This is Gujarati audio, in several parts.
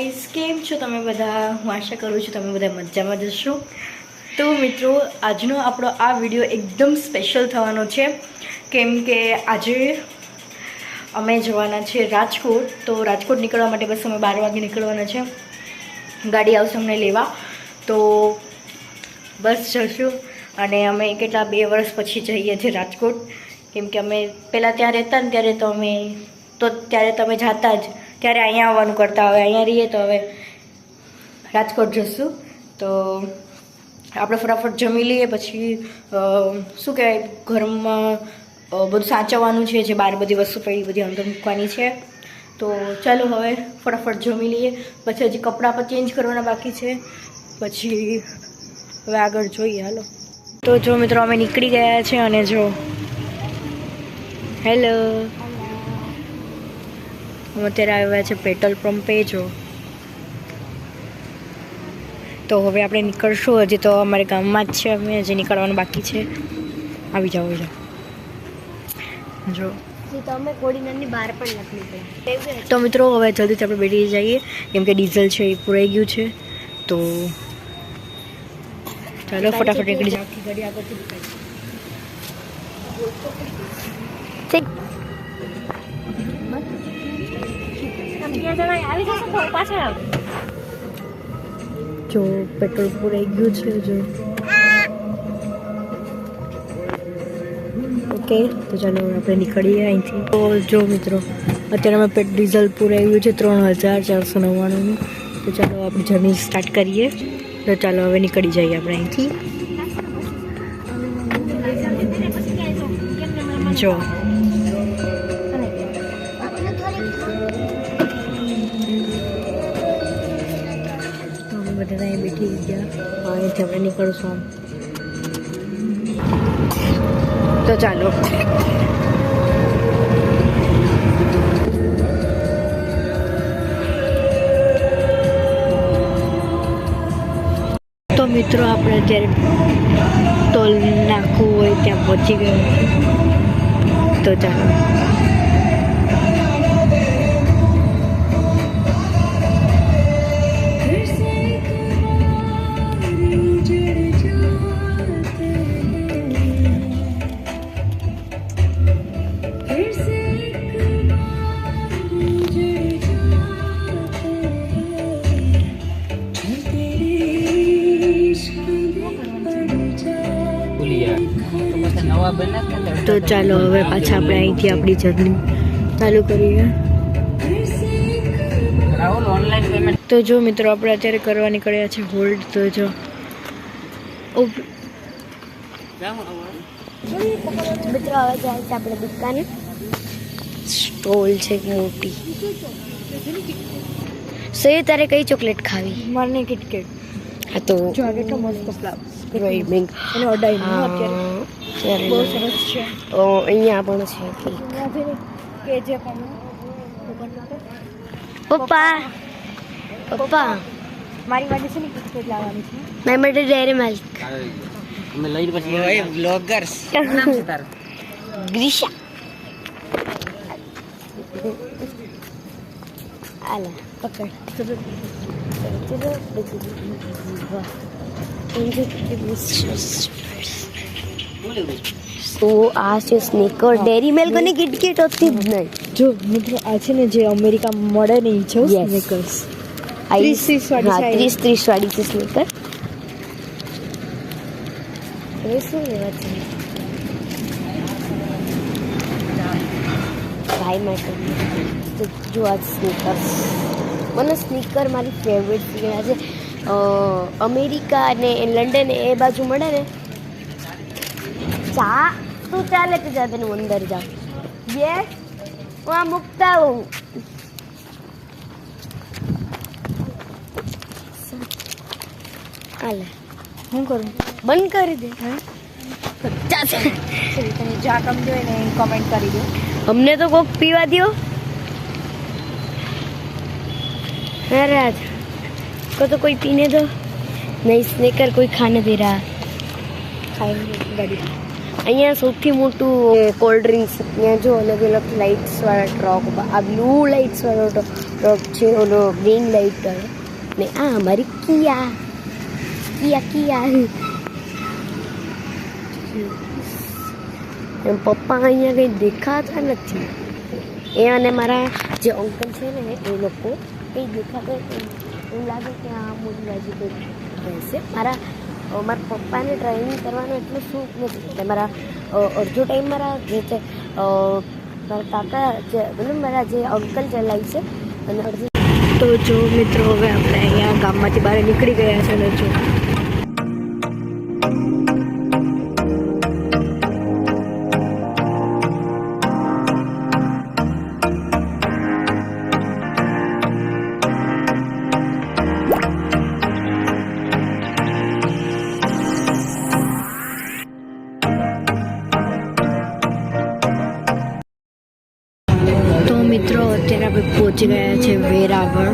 ગાઈસ કેમ છો તમે બધા? હું આશા કરું છું તમે બધા મજામાં જશો તો મિત્રો, આજનો આપણો આ વીડિયો એકદમ સ્પેશિયલ થવાનો છે. કેમ કે આજે અમે જવાના છે રાજકોટ. તો રાજકોટ નીકળવા માટે બસ અમે બાર વાગે નીકળવાના છે. ગાડી આવશે અમને લેવા. તો બસ જશું. અને અમે કેટલા બે વર્ષ પછી જઈએ છીએ રાજકોટ. કેમ કે અમે પહેલાં ત્યાં રહેતા ને ત્યારે તો અમે તો ત્યારે તમે જાતા જ. ત્યારે અહીંયા આવવાનું કરતા હવે અહીંયા રહીએ તો હવે રાજકોટ જશું. તો આપણે ફટાફટ જમી લઈએ, પછી શું કહેવાય, ઘરમાં બધું સાચવવાનું છે, જે બહાર બધી વસ્તુ પડી બધી અંદર મૂકવાની છે. તો ચાલો હવે ફટાફટ જમી લઈએ. પછી હજી કપડાં પણ ચેન્જ કરવાના બાકી છે. પછી હવે આગળ જોઈએ, હાલો. તો જો મિત્રો, અમે નીકળી ગયા છે અને જો, હેલો. અમે અત્યારે આવ્યા છે પેટ્રોલ પંપે જો. તો હવે આપણે નીકળશું. હજી તો અમારે ગામમાં જ છે અમે હજી નીકળવાનું બાકી છે. આવી જાઓ જાઓ. જો. તો અમે કોડીનારની બહાર પણ નથી તો મિત્રો હવે જલ્દીથી આપણે બેઠી જઈએ. કેમ કે ડીઝલ છે એ પૂરાઈ ગયું છે. તો ચાલો ફટાફટ નીકળી જાઓ. આખી જો પેટ્રોલ પૂરાઈ ગયું છે, જો. ઓકે, તો ચાલો આપણે નીકળીએ અહીંથી. તો જો મિત્રો, અત્યારે અમે પેટ ડીઝલ પૂરાઈ ગયું છે, ત્રણ હજાર ચારસો નવ્વાણુંનું. તો ચાલો આપણે જર્ની સ્ટાર્ટ કરીએ. તો ચાલો હવે નીકળી જઈએ આપણે અહીંથી. જો. બેઠી ગયા અહીંથી આપણે નીકળશું તો ચાલો. તો મિત્રો, આપણે અત્યારે ટોલ નાખવું હોય ત્યાં પહોંચી ગયું. તો ચાલો. તો ચાલો હવે પાછા આપણે અહીંથી આપણી જર્ની ચાલુ કરીએ. તો જો મિત્રો આપણે અત્યારે કરવા નીકળ્યા છે હોલ્ડ તો જો મિત્રો હવે જાય છે આપણે દુકાને. સ્ટોલ છે મોટી. સે તારે કઈ ચોકલેટ ખાવી? મને કિટકેટ. હા તો જો આ કેટલો મસ્ત ફ્લાવર અને અત્યારે. બહુ સરસ છે. અહીંયા પણ છે કે જે પણ પપ્પા. પપ્પા. મારી માટે છે ને કિટકેટ લાવવાની છે. મારી માટે ડેરી મિલ્ક અમે લઈને પછી બ્લોગર્સ નામ છે તારું? ગ્રીશા. આલા પકડ. તો આ છે સ્નેકર ડેરી મિલ્ક અને કિટકેટ હતી. જ નહીં જો મિત્રો આ છે ને જે અમેરિકા મળે ને એ છે. સ્નેકર્સ ત્રીસ ત્રીસ વાળી. ત્રીસ ત્રીસ વાળી છે સ્નેકર હવે શું લેવા છે? ભાઈ માટે. જો આ સ્નીકર્સ મને સ્નીકર મારી ફેવરેટ છે. આજે અ, અમેરિકા અને લંડન એ બાજુ મળે ને ચા તું ચાલે તો જા તેનું અંદર જા. યસ હું આ મૂકતા હું હાલે. હું કરું? બંધ કરી દે. હા? તમે જ્યાં ગમતું ને કમેન્ટ કરી દો. અમને તો કોક પીવા દો अरे आज को तो कोई पीने दो नहीं स्नेकर कोई खाने दे रहा ખાઈને ગાડી અહીંયા સૌથી મોટું કોલ્ડ ડ્રિંક્સ ત્યાં જો અલગ અલગ લાઇટ્સ વાળા ટ્રક આ બ્લુ લાઇટ્સ વાળો ટ્રક છે ઓલો ગ્રીન લાઇટ વાળો ને આ અમારી કિયા કિયા કિયા એમ પપ્પા અહીંયા કંઈ દેખાતા નથી એ અને મારા જે અંકલ છે ને એ લોકો કંઈ દેખાતા એવું લાગે કે આ મોટી બાજુ કંઈક રહેશે? મારા મારા પપ્પાને ડ્રાઇવિંગ કરવાનો એટલો શોખ નથી. એટલે મારા અડધો ટાઈમ મારા જે છે મારા કાકા જે, મતલબ મારા જે અંકલ ચલાવી છે, અને અડધો તો જો મિત્રો, હવે આપણે અહીંયા ગામમાંથી બહાર નીકળી ગયા છે ને જો આપણે પહોંચી ગયા છે વેરાવળ.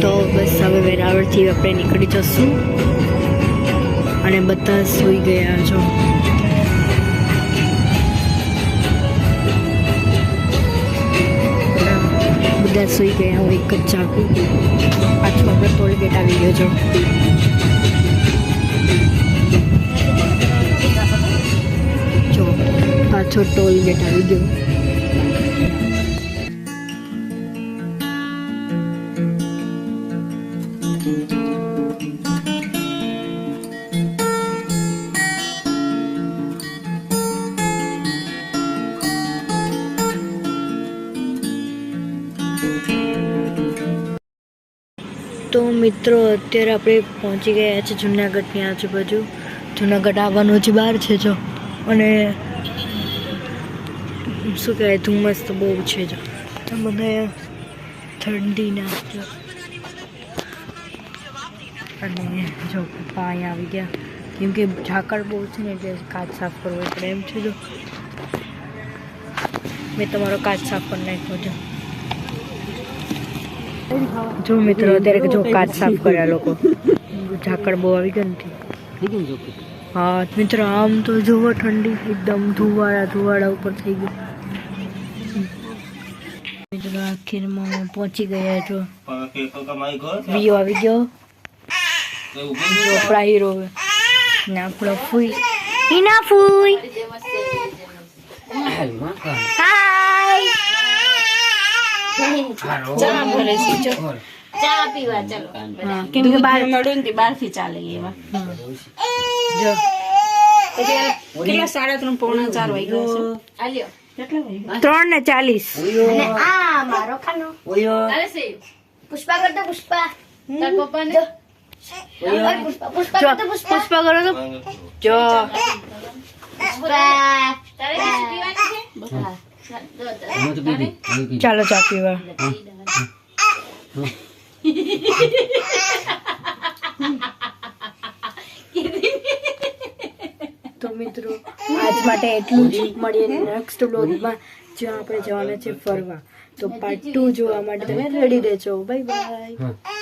તો બસ હવે વેરાવળથી આપણે નીકળી જશું. અને બધા સૂઈ ગયા છો. બધા સૂઈ ગયા, હું એક જ જાગું. પાછું આપણે ટોલગેટ આવી ગયો છો. જો, પાછો ટોલગેટ આવી ગયો. તો મિત્રો, અત્યારે આપણે પહોંચી ગયા છે જુનાગઢની આજુબાજુ. જુનાગઢ આવવાનું છે બહાર છે જો. અને શું કહેવાય, ધુમ્મસ તો બહુ છે જો. તો મને ઠંડીના જો. અને જો પપ્પા અહીંયા આવી ગયા. કેમ કે ઝાકળ બહુ છે ને એટલે કાચ સાફ કરવો પડે એમ છે જો. મેં તમારો કાચ સાફ કરી નાખ્યો છે. જો મિત્રો અત્યારે જો કાચ સાફ કર્યા લોકો. ઝાકળ બહુ આવી ગઈ નથી એકદમ જોકે હા મિત્રો આમ તો જુઓ ઠંડી એકદમ ધુવાળા ધુવાળા ઉપર થઈ ગયું. મિત્રો આખીરમાં અમે પહોંચી ગયા છો? વિયો આવી ગયો. ચોપડા હીરો ને આપણો ફૂઈ. હિના ફૂઈ. હાય ચા ભરે છે જો ચા પીવા ચાલો કેમ કે બાર મળ્યું ને થી ચાલે એવા જો કેટલા સાડા ત્રણ પોણા ચાર વાગ્યા છે કેટલા ત્રણ ને ચાલીસ આ મારો ખાનો પુષ્પા કરતો પુષ્પા તાર પપ્પાને પુષ્પા પુષ્પા જો પુષ્પા પુષ્પા કરો તો જો ચાલો ચા પીવા. તો મિત્રો આજ માટે એટલું જ મળીએ નેક્સ્ટ બ્લોગમાં જ્યાં આપણે જવાના છે ફરવા. તો પાર્ટ ટુ જોવા માટે તમે રેડી રહેજો. Bye bye